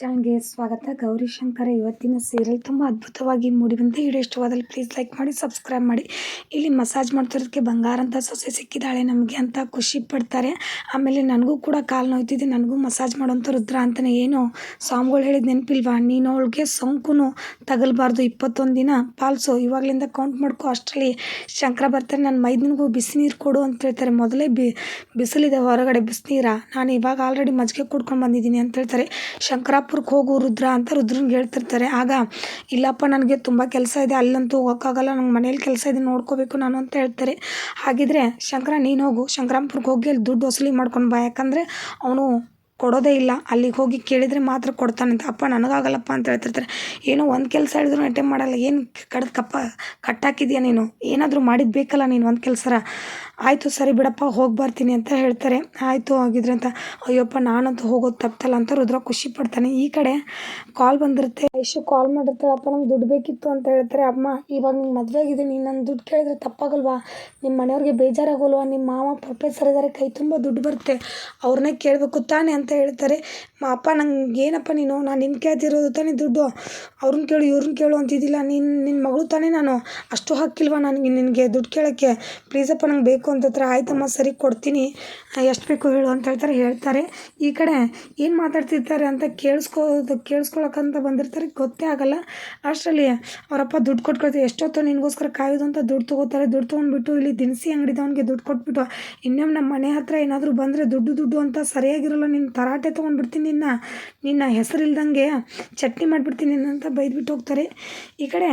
ಚಾನಲ್ಗೆ ಸ್ವಾಗತ. ಗೌರಿ ಶಂಕರ ಇವತ್ತಿನ ಸೀರಿಯಲ್ ತುಂಬ ಅದ್ಭುತವಾಗಿ ಮೂಡಿಬಂತೆ ವಿಡಿಯೋ ಇಷ್ಟವಾದಲ್ಲಿ ಪ್ಲೀಸ್ ಲೈಕ್ ಮಾಡಿ ಸಬ್ಸ್ಕ್ರೈಬ್ ಮಾಡಿ. ಇಲ್ಲಿ ಮಸಾಜ್ ಮಾಡ್ತಿರೋದಕ್ಕೆ ಬಂಗಾರ ಅಂತ ಸೊಸೆ ಸಿಕ್ಕಿದ್ದಾಳೆ ನಮಗೆ ಅಂತ ಖುಷಿ ಪಡ್ತಾರೆ. ಆಮೇಲೆ ನನಗೂ ಕೂಡ ಕಾಲು ನೋಯ್ತಿದೆ. ನನಗೂ ಮಸಾಜ್ ಮಾಡೋಂಥ ರುದ್ರ ಅಂತಲೇ ಏನು, ಸ್ವಾಮಿಗಳು ಹೇಳಿದ ನೆನಪಿಲ್ವಾ? ನೀನು ಅವಳಿಗೆ ಸೋಂಕು ತಗಲ್ಬಾರ್ದು ಇಪ್ಪತ್ತೊಂದು ದಿನ. ಪಾಲ್ಸು, ಇವಾಗಲಿಂದ ಕೌಂಟ್ ಮಾಡ್ಕೊ. ಅಷ್ಟರಲ್ಲಿ ಶಂಕರ ಬರ್ತಾರೆ. ನನ್ನ ಮೈದನಿಗೂ ಬಿಸಿ ನೀರು ಕೊಡು ಅಂತ ಹೇಳ್ತಾರೆ. ಮೊದಲೇ ಬಿ, ಬಿಸಿಲಿದೆ ಹೊರಗಡೆ ಬಿಸಿನೀರ ನಾನು ಇವಾಗ ಆಲ್ರೆಡಿ ಮಜ್ಜಿಗೆ ಕುಡ್ಕೊಂಡು ಬಂದಿದ್ದೀನಿ ಅಂತ ಹೇಳ್ತಾರೆ. ಶಂಕರಾಪುರಕ್ಕೆ ಹೋಗು ರುದ್ರ ಅಂತ ರುದ್ರನ್ಗೆ ಹೇಳ್ತಿರ್ತಾರೆ. ಆಗ, ಇಲ್ಲಪ್ಪ, ನನಗೆ ತುಂಬ ಕೆಲಸ ಇದೆ, ಅಲ್ಲಂತೂ ಹೋಗೋಕ್ಕಾಗಲ್ಲ, ನಂಗೆ ಮನೇಲಿ ಕೆಲಸ ಇದೆ, ನೋಡ್ಕೋಬೇಕು ನಾನು ಅಂತ ಹೇಳ್ತಾರೆ. ಹಾಗಿದ್ರೆ, ಶಂಕರ, ನೀನು ಹೋಗು. ಶಂಕರಾಂಪುರಕ್ಕೆ ಹೋಗಿ ಅಲ್ಲಿ ದುಡ್ಡು ವಸೂಲಿ ಮಾಡ್ಕೊಂಡು ಬಾ. ಯಾಕಂದರೆ, ಅವನು ಕೊಡೋದೇ ಇಲ್ಲ. ಅಲ್ಲಿಗೆ ಹೋಗಿ ಕೇಳಿದರೆ ಮಾತ್ರ ಕೊಡ್ತಾನಂತೆ ಅಪ್ಪ, ನನಗಾಗಲ್ಲಪ್ಪ ಅಂತ ಹೇಳ್ತಿರ್ತಾರೆ. ಏನೋ ಒಂದು ಕೆಲಸ ಹೇಳಿದ್ರು ಅಟೆಂಡ್ ಮಾಡಲ್ಲ. ಏನು ಕಡ್ದು ಕಪ್ಪ ಕಟ್ಟಾಕಿದ್ಯಾ ನೀನು? ಏನಾದರೂ ಮಾಡಿದ್ದು ಬೇಕಲ್ಲ ನೀನು ಒಂದು ಕೆಲಸರ? ಆಯಿತು ಸರಿ ಬಿಡಪ್ಪ, ಹೋಗಿ ಬರ್ತೀನಿ ಅಂತ ಹೇಳ್ತಾರೆ. ಆಯಿತು, ಹಾಗಿದ್ರೆ ಅಂತ, ಅಯ್ಯಪ್ಪ, ನಾನಂತೂ ಹೋಗೋದು ತಪ್ಪಲ್ಲ ಅಂತ ರುದ್ರ ಖುಷಿ ಪಡ್ತಾನೆ. ಈ ಕಡೆ ಕಾಲ್ ಬಂದಿರುತ್ತೆ. ಐಶು ಕಾಲ್ ಮಾಡಿರ್ತಾಳಪ್ಪ ನಂಗೆ ದುಡ್ಡು ಬೇಕಿತ್ತು ಅಂತ ಹೇಳ್ತಾರೆ. ಅಮ್ಮ, ಇವಾಗ ನಿಮ್ಮ ಮದುವೆ ಆಗಿದೆ ನೀನು ನನ್ನ ದುಡ್ಡು ಕೇಳಿದ್ರೆ ತಪ್ಪಾಗಲ್ವಾ? ನಿಮ್ಮ ಮನೆಯವ್ರಿಗೆ ಬೇಜಾರಾಗಲ್ವಾ? ನಿಮ್ಮ ಮಾವ ಪ್ರೊಫೆಸರ್ ಇದ್ದಾರೆ ಕೈ ತುಂಬ ದುಡ್ಡು ಬರುತ್ತೆ. ಅವ್ರನ್ನೇ ಕೇಳಬೇಕು ತಾನೆ ಅಂತ ಹೇಳ್ತಾರೆ. ಮಾ, ಅಪ್ಪ, ನಂಗೆ ಏನಪ್ಪ ನೀನು? ನಾನು ನಿನ್ನ ಕೇಳ್ತಿರೋದು ತಾನೇ ದುಡ್ಡು. ಅವ್ರನ್ನ ಕೇಳು ಇವ್ರನ್ನ ಕೇಳು ಅಂತಿದ್ದಿಲ್ಲ. ನಿನ್ನ ನಿನ್ನ ಮಗಳು ತಾನೇ ನಾನು. ಅಷ್ಟು ಹಾಕಿಲ್ವಾ ನನಗೆ ನಿನಗೆ ದುಡ್ಡು ಕೇಳೋಕ್ಕೆ? ಪ್ಲೀಸಪ್ಪ ನಂಗೆ ಬೇಕು ಅಂತಂದ್ರೆ ಆಯ್ತಮ್ಮ ಸರಿ ಕೊಡ್ತೀನಿ. ಎಷ್ಟು ಬೇಕು ಹೇಳು ಅಂತ ಹೇಳ್ತಾರೆ ಹೇಳ್ತಾರೆ. ಈ ಕಡೆ ಏನು ಮಾತಾಡ್ತಿರ್ತಾರೆ ಅಂತ ಕೇಳಿಸ್ಕೋದು ಕೇಳಿಸ್ಕೊಳಕ್ಕಂತ ಬಂದಿರ್ತಾರೆ, ಗೊತ್ತೇ ಆಗಲ್ಲ. ಅಷ್ಟರಲ್ಲಿ ಅವರಪ್ಪ ದುಡ್ಡು ಕೊಟ್ಕೊಳ್ತಾರೆ, ಎಷ್ಟೊತ್ತು ನಿನಗೋಸ್ಕರ ಕಾಯೋದು ಅಂತ ದುಡ್ಡು ತೊಗೋತಾರೆ, ದುಡ್ಡು ತೊಗೊಂಡ್ಬಿಟ್ಟು ಇಲ್ಲಿ ದಿನಸಿ ಅಂಗಡಿದವನಿಗೆ ದುಡ್ಡು ಕೊಟ್ಬಿಟ್ಟು, ಇನ್ನೊಮ್ಮೆ ನಮ್ಮ ಮನೆ ಹತ್ರ ಏನಾದರೂ ಬಂದರೆ ದುಡ್ಡು ದುಡ್ಡು ಅಂತ ಸರಿಯಾಗಿರಲ್ಲ ನಿನ್ನ ತರಾಟೆ ತೊಗೊಂಡ್ಬಿಡ್ತೀನಿ ನಿನ್ನ ನಿನ್ನ ಹೆಸರಿಲ್ದಂಗೆ ಚಟ್ನಿ ಮಾಡಿಬಿಡ್ತೀನಿ ಅಂತ ಬೈದ್ಬಿಟ್ಟು ಹೋಗ್ತಾರೆ. ಈ ಕಡೆ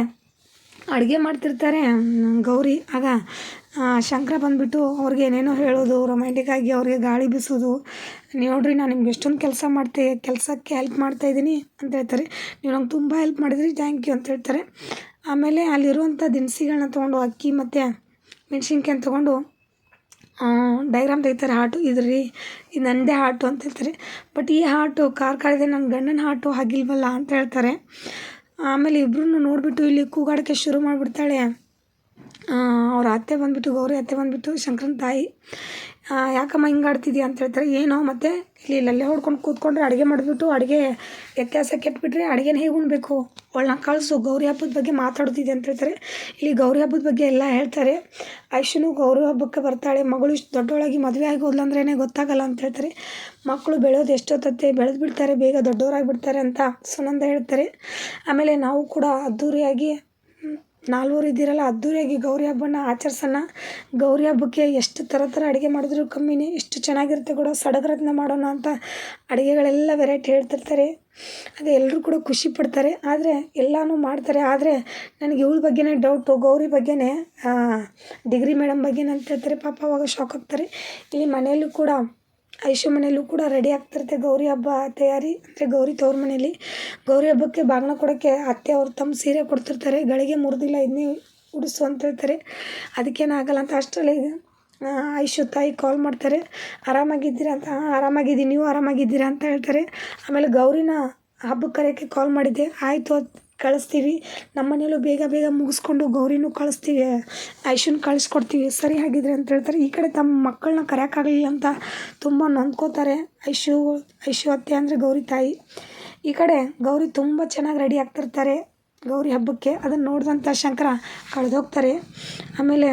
ಅಡುಗೆ ಮಾಡ್ತಿರ್ತಾರೆ ಗೌರಿ. ಆಗ ಶಂಕರ ಬಂದುಬಿಟ್ಟು ಅವ್ರಿಗೆ ಏನೇನೋ ಹೇಳೋದು ರೊಮ್ಯಾಂಟಿಕ್ಕಾಗಿ ಅವ್ರಿಗೆ ಗಾಳಿ ಬೀಸೋದು. ನೋಡಿರಿ, ನಾನು ನಿಮ್ಗೆ ಎಷ್ಟೊಂದು ಕೆಲಸ ಮಾಡ್ತೆ, ಕೆಲಸಕ್ಕೆ ಹೆಲ್ಪ್ ಮಾಡ್ತಾಯಿದ್ದೀನಿ ಅಂತ ಹೇಳ್ತಾರೆ. ನೀವು ನಂಗೆ ತುಂಬ ಹೆಲ್ಪ್ ಮಾಡಿದ್ರಿ ಥ್ಯಾಂಕ್ ಯು ಅಂತ ಹೇಳ್ತಾರೆ. ಆಮೇಲೆ ಅಲ್ಲಿರುವಂಥ ದಿನಸಿಗಳನ್ನ ತೊಗೊಂಡು ಅಕ್ಕಿ ಮತ್ತು ಮೆಣ್ಸಿನ್ಕಾಯಿ ತೊಗೊಂಡು ಡೈಗ್ರಾಮ್ ತೆಗಿತಾರೆ ಹಾಟು, ಇದ್ರಿ, ಇದು ನನ್ನದೇ ಹಾಟು ಅಂತ ಹೇಳ್ತಾರೆ. ಬಟ್ ಈ ಹಾಟು ಕಾರ್ ಕಾಡಿದೆ ನನ್ನ ಗಂಡನ ಹಾಟು ಹಾಗಿಲ್ವಲ್ಲ ಅಂತ ಹೇಳ್ತಾರೆ. ಆಮೇಲೆ ಇಬ್ಬರೂ ನೋಡಿಬಿಟ್ಟು ಇಲ್ಲಿ ಕೂಗಾಡೋಕ್ಕೆ ಶುರು ಮಾಡಿಬಿಡ್ತಾಳೆ. ಅವ್ರ ಅತ್ತೆ ಬಂದುಬಿಟ್ಟು, ಗೌರಿ ಅತ್ತೆ ಬಂದುಬಿಟ್ಟು, ಶಂಕರನ ತಾಯಿ ಯಾಕಮ್ಮ ಹಿಂಗೆ ಆಡ್ತಿದ್ಯಾ ಅಂತ ಹೇಳ್ತಾರೆ, ಏನೋ ಮತ್ತೆ ಇಲ್ಲಿ ಲಲ್ಲೆ ಹೊಡ್ಕೊಂಡು ಕೂತ್ಕೊಂಡ್ರೆ ಅಡುಗೆ ಮಾಡಿಬಿಟ್ಟು ಅಡುಗೆ ವ್ಯತ್ಯಾಸ ಕೆಟ್ಟುಬಿಟ್ರೆ ಅಡುಗೆನ ಹೇಗೆ ಉಣ್ಬೇಕು? ಅವಳನ್ನ ಕಳಿಸು, ಗೌರಿ ಹಬ್ಬದ ಬಗ್ಗೆ ಮಾತಾಡ್ತಿದ್ದೆ ಅಂತ ಹೇಳ್ತಾರೆ. ಇಲ್ಲಿ ಗೌರಿ ಹಬ್ಬದ ಬಗ್ಗೆ ಎಲ್ಲ ಹೇಳ್ತಾರೆ. ಐಶುನು ಗೌರಿ ಹಬ್ಬಕ್ಕೆ ಬರ್ತಾಳೆ, ಮಗಳು ಇಷ್ಟು ದೊಡ್ಡವಳಾಗಿ ಮದುವೆ ಆಗಿ ಹೋದ್ಲಂದ್ರೇ ಗೊತ್ತಾಗಲ್ಲ ಅಂತ ಹೇಳ್ತಾರೆ. ಮಕ್ಕಳು ಬೆಳೆಯೋದು ಎಷ್ಟೊತ್ತತ್ತೆ ಬೆಳೆದು ಬಿಡ್ತಾರೆ ಬೇಗ ದೊಡ್ಡವರಾಗಿ ಬಿಡ್ತಾರೆ ಅಂತ ಸುನಂದ ಹೇಳ್ತಾರೆ. ಆಮೇಲೆ ನಾವು ಕೂಡ ಅದ್ಧೂರಿಯಾಗಿ ನಾಲ್ವರು ಇದ್ದೀರಲ್ಲ ಅದ್ದೂರಿಯಾಗಿ ಗೌರಿ ಹಬ್ಬನ ಆಚರಿಸೋಣ. ಗೌರಿ ಹಬ್ಬಕ್ಕೆ ಎಷ್ಟು ಥರ ಥರ ಅಡುಗೆ ಮಾಡಿದ್ರು ಕಮ್ಮಿನೇ, ಎಷ್ಟು ಚೆನ್ನಾಗಿರುತ್ತೆ ಕೂಡ ಸಡಗರತ್ನ ಮಾಡೋಣ ಅಂತ ಅಡುಗೆಗಳೆಲ್ಲ ವೆರೈಟಿ ಹೇಳ್ತಿರ್ತಾರೆ. ಅದೇ ಎಲ್ಲರೂ ಕೂಡ ಖುಷಿ ಪಡ್ತಾರೆ. ಆದರೆ ಎಲ್ಲನೂ ಮಾಡ್ತಾರೆ. ಆದರೆ ನನಗೆ ಇವಳ ಬಗ್ಗೆನೇ ಡೌಟು ಗೌರಿ ಬಗ್ಗೆನೇ ಡಿಗ್ರಿ ಮೇಡಮ್ ಬಗ್ಗೆ ಅಂತ ಹೇಳ್ತಾರೆ. ಪಾಪ ಅವಾಗ ಶಾಕ್ ಆಗ್ತಾರೆ. ಇಲ್ಲಿ ಮನೆಯಲ್ಲೂ ಕೂಡ, ಐಶು ಮನೆಯಲ್ಲೂ ಕೂಡ ರೆಡಿ ಆಗ್ತಿರುತ್ತೆ ಗೌರಿ ಹಬ್ಬ ತಯಾರಿ. ಅಂದರೆ ಗೌರಿ ತವ್ರ ಮನೇಲಿ ಗೌರಿ ಹಬ್ಬಕ್ಕೆ ಬಾಗಿನ ಕೊಡೋಕ್ಕೆ ಅತ್ತೆ ಅವ್ರು ತಮ್ಮ ಸೀರೆ ಕೊಡ್ತಿರ್ತಾರೆ. ಗಳಿಗೆ ಮುರಿದಿಲ್ಲ ಇದನ್ನೇ ಉಡಿಸು ಅಂತ ಹೇಳ್ತಾರೆ. ಅದಕ್ಕೇನಾಗಲ್ಲ ಅಂತ ಅಷ್ಟರಲ್ಲಿ ಐಶು ತಾಯಿ ಕಾಲ್ ಮಾಡ್ತಾರೆ. ಆರಾಮಾಗಿದ್ದೀರಾ ಅಂತ ಹಾಂ ಆರಾಮಾಗಿದ್ದೀನಿ, ನೀವು ಆರಾಮಾಗಿದ್ದೀರಾ ಅಂತ ಹೇಳ್ತಾರೆ. ಆಮೇಲೆ ಗೌರಿನ ಹಬ್ಬಕ್ಕೆ ಕರೆಯೋಕ್ಕೆ ಕಾಲ್ ಮಾಡಿದ್ದೆ. ಆಯಿತು ಕಳಿಸ್ತೀವಿ. ನಮ್ಮ ಮನೇಲೂ ಬೇಗ ಬೇಗ ಮುಗಿಸ್ಕೊಂಡು ಗೌರಿನೂ ಕಳಿಸ್ತೀವಿ, ಐಶುನ ಕಳಿಸ್ಕೊಡ್ತೀವಿ. ಸರಿ ಹಾಗಿದ್ರೆ ಅಂತ ಹೇಳ್ತಾರೆ. ಈ ಕಡೆ ತಮ್ಮ ಮಕ್ಕಳನ್ನ ಕರೆಯೋಕ್ಕಾಗಲಿಲ್ಲ ಅಂತ ತುಂಬ ನೊಂದ್ಕೋತಾರೆ. ಐಶು ಐಶು ಅತ್ತೆ ಅಂದರೆ ಗೌರಿ ತಾಯಿ. ಈ ಕಡೆ ಗೌರಿ ತುಂಬ ಚೆನ್ನಾಗಿ ರೆಡಿ ಆಗ್ತಿರ್ತಾರೆ. ಗೌರಿ ಹಬ್ಬಕ್ಕೆ ಅದನ್ನು ನೋಡಿದಂಥ ಶಂಕರ ಕಳೆದೋಗ್ತಾರೆ. ಆಮೇಲೆ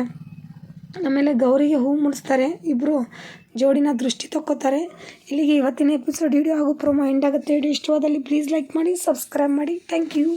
ಆಮೇಲೆ ಗೌರಿಗೆ ಹೂ ಮುಡಿಸ್ತಾರೆ ಇಬ್ಬರು ಜೋಡಿನ ದೃಷ್ಟಿ ತಕ್ಕೋತಾರೆ. ಇಲ್ಲಿಗೆ ಇವತ್ತಿನ ಎಪಿಸೋಡ್ ವಿಡಿಯೋ ಹಾಗೂ ಪ್ರೊಮೋ ಎಂಡ್ ಆಗುತ್ತೆ. ವಿಡಿಯೋ ಇಷ್ಟವಾದಲ್ಲಿ ಪ್ಲೀಸ್ ಲೈಕ್ ಮಾಡಿ ಸಬ್ಸ್ಕ್ರೈಬ್ ಮಾಡಿ. Thank you